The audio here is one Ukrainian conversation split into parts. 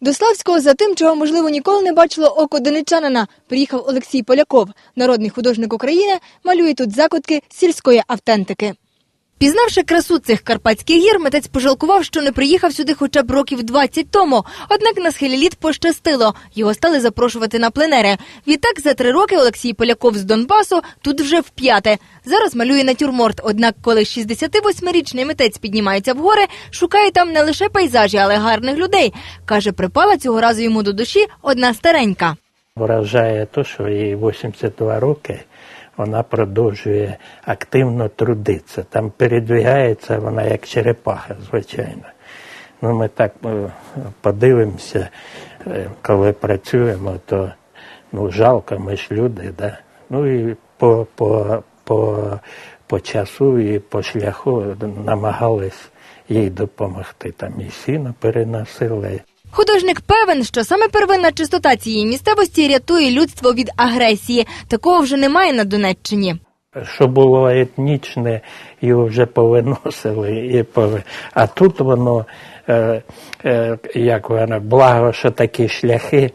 До Славського за тим, чого, можливо, ніколи не бачило око донечанина, приїхав Олексій Поляков. Народний художник України малює тут закутки сільської автентики. Пізнавши красу цих карпатських гір, митець пожалкував, що не приїхав сюди хоча б років 20 тому. Однак на схилі літ пощастило. Його стали запрошувати на пленери. Відтак за три роки Олексій Поляков з Донбасу тут вже вп'яте. Зараз малює натюрморт. Однак, коли 68-річний митець піднімається в гори, шукає там не лише пейзажі, але гарних людей. Каже, припала цього разу йому до душі одна старенька. Вражає те, що їй 82 роки, вона продовжує активно трудитися. Там передвигається вона як черепаха, звичайно. Ну, ми так е, подивимося, е, коли працюємо, то ну, жалко, ми ж люди, да? ну і по, по, по, по часу і по шляху намагались їй допомогти. Там і сіно переносили. Художник певен, що саме первинна чистота цієї місцевості рятує людство від агресії. Такого вже немає на Донеччині. що було етнічне, його вже повиносили. І пови... А тут воно, е, е, як воно, благо, що такі шляхи,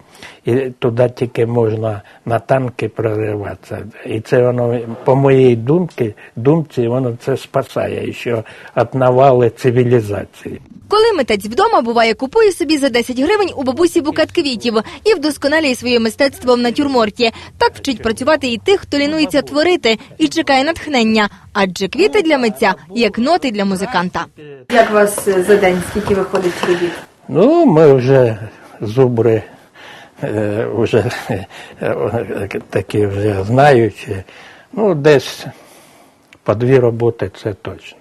і туди тільки можна на танки прориватися. І це воно, по моїй думці, думці, воно це спасає що від навали цивілізації. Коли митець вдома буває, купує собі за 10 гривень у бабусі букет квітів і вдосконалює своє мистецтво в натюрморті. Так вчить працювати і тих, хто лінується творити і чекає натхнення. Адже квіти для митця як ноти для музиканта. Як у вас за день скільки виходить робіт? Ну, ми вже зубри вже е, такі вже знаючі. Ну, десь по дві роботи це точно.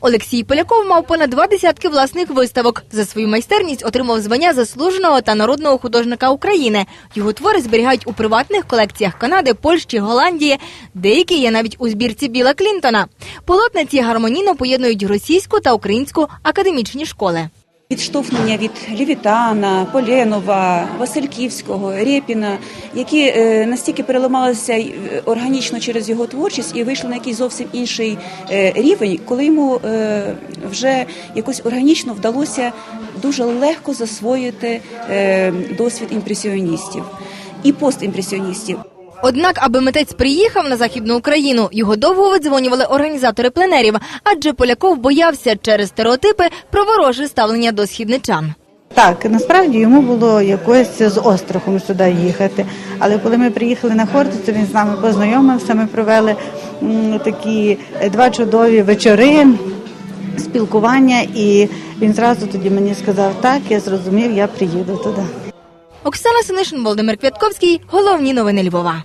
Олексій Поляков мав понад два десятки власних виставок. За свою майстерність отримав звання заслуженого та народного художника України. Його твори зберігають у приватних колекціях Канади, Польщі, Голландії. Деякі є навіть у збірці Біла Клінтона. Полотна ці гармонійно поєднують російську та українську академічні школи. Відштовхнення від Лівітана, Поленова, Васильківського, Рєпіна, які е, настільки переламалися е, органічно через його творчість і вийшли на якийсь зовсім інший е, рівень, коли йому вже якось органічно вдалося дуже легко засвоїти досвід імпресіоністів і постімпресіоністів. Однак, аби митець приїхав на західну Україну, його довго видзвонювали організатори пленерів, адже Поляков боявся через стереотипи про вороже ставлення до східничан. Так, насправді йому було якось з острахом сюди їхати. Але коли ми приїхали на Хортицю, він з нами познайомився. Ми провели такі е, два чудові вечори спілкування, і він зразу тоді мені сказав, так, я зрозумів, я приїду туди. Оксана Синишин, Володимир Квятковський. Головні новини Львова.